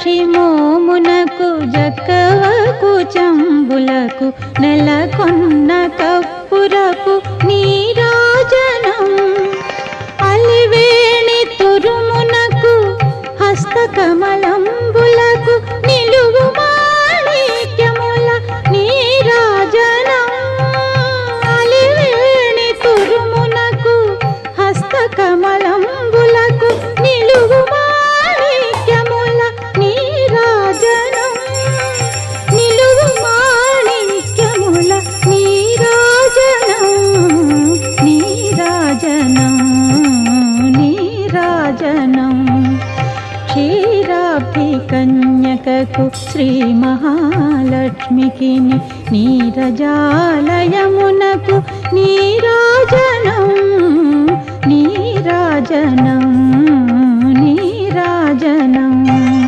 మీనాక్షి మోమునకు జక్కవకు చంబులకు నెలకొన్న కప్పురపు నీరాజనం అలివేణి తురుమునకు హస్తకమ కన్యకకు శ్రీ మహాలక్ష్మికిని నీరజాలయమునకు నీరా